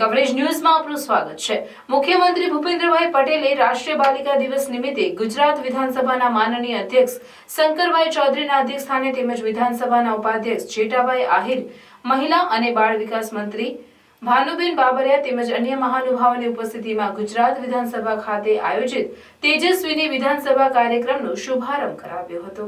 Coverage ન્યૂઝમાં આપનું સ્વાગત છે. મુખ્યમંત્રી ભૂપેન્દ્રભાઈ પટેલે રાષ્ટ્રીય બાલિકા દિવસ નિમિત્તે ગુજરાત વિધાનસભાના માનનીય અધ્યક્ષ શંકરભાઈ ચૌધરીના અધ્યક્ષ સ્થાને તેમજ વિધાનસભાના ઉપાધ્યક્ષ જેઠાભાઈ આહિર, મહિલા અને બાળ વિકાસ મંત્રી ભાનુબેન બાબરિયા તેમજ અન્ય મહાનુભાવોની ઉપસ્થિતિમાં ગુજરાત વિધાનસભા ખાતે આયોજિત તેજસ્વીની વિધાનસભા કાર્યક્રમનો શુભારંભ કરાવ્યો હતો.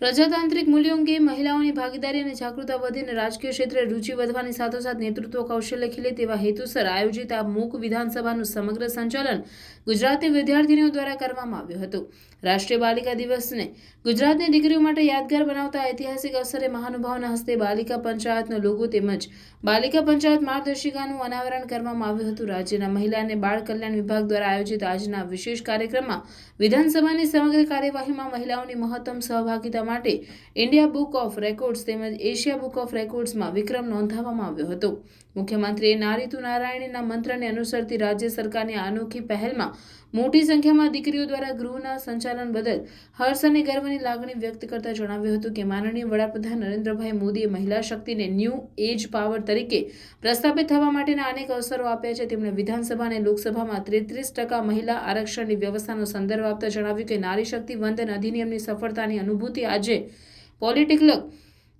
પ્રજાતાંત્રિક મૂલ્યો અંગે મહિલાઓની ભાગીદારી અને જાગૃતતા વધીને રાજકીય ક્ષેત્રે રુચિ વધવાની સાથોસાથ નેતૃત્વ કૌશલ્ય ખીલે તેવા હેતુસર આયોજિત આ મૂક વિધાનસભાનું સમગ્ર સંચાલન ગુજરાતી વિદ્યાર્થીનીઓ દ્વારા કરવામાં આવ્યું હતું. રાષ્ટ્રીય બાલિકા દિવસને ગુજરાતની દીકરીઓ માટે યાદગાર બનાવતા ઐતિહાસિક અવસરે મહાનુભાવના હસ્તે બાલિકા પંચાયતનો લોગો તેમજ બાલિકા પંચાયત માર્ગદર્શિકાનું અનાવરણ કરવામાં આવ્યું હતું. રાજ્યના મહિલા અને બાળ કલ્યાણ વિભાગ દ્વારા આયોજિત આજના વિશેષ કાર્યક્રમમાં વિધાનસભાની સમગ્ર કાર્યવાહીમાં મહિલાઓની મહત્તમ સહભાગિતા માટે ઇન્ડિયા બુક ઓફ રેકોર્ડ્સ તેમજ એશિયા બુક ઓફ રેકોર્ડ્સમાં વિક્રમ નોંધાવવામાં આવ્યો હતો. મુખ્યમંત્રીએ નારીતુ નારાયણના મંત્રને અનુસરતી રાજ્ય સરકારની અનોખી પહેલમાં મોટી સંખ્યામાં દીકરીઓ દ્વારા ગૃહના સંચાલન બદલ હર્ષ અને ગર્વની લાગણી વ્યક્ત કરતા જણાવ્યું હતું કે માનનીય વડાપ્રધાન નરેન્દ્રભાઈ મોદીએ મહિલા શક્તિને ન્યૂ એજ પાવર તરીકે પ્રસ્થાપિત થવા માટેના અનેક અવસરો આપ્યા છે. તેમણે વિધાનસભા અને લોકસભામાં ત્રેત્રીસ ટકા મહિલા આરક્ષણની વ્યવસ્થાનો સંદર્ભ આપતા જણાવ્યું કે નારી શક્તિ વંદન અધિનિયમની સફળતાની અનુભૂતિ આજે પોલિટિકલ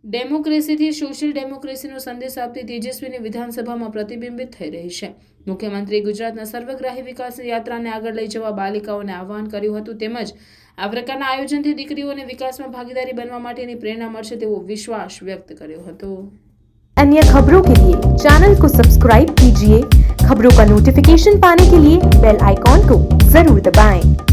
ડેમોક્રેસીથી સોશિયલ ડેમોક્રેસીનો સંદેશ આપતી તેજસ્વીની વિધાનસભામાં પ્રતિબિંબિત થઈ રહી છે મુખ્યમંત્રીએ ગુજરાતના સર્વગ્રાહી વિકાસ યાત્રાને આગળ લઈ જવા બાલિકાઓને આહ્વાન કર્યું હતું તેમજ આ પ્રકારના આયોજનથી દીકરીઓને વિકાસમાં ભાગીદારી બનવા માટેની પ્રેરણા મળશે તેવો વિશ્વાસ વ્યક્ત કર્યો હતો अन्य खबरों के लिए चैनल को सब्सक्राइब कीजिए खबरों का नोटिफिकेशन पाने के लिए बेल आइकॉन को जरूर दबाएं।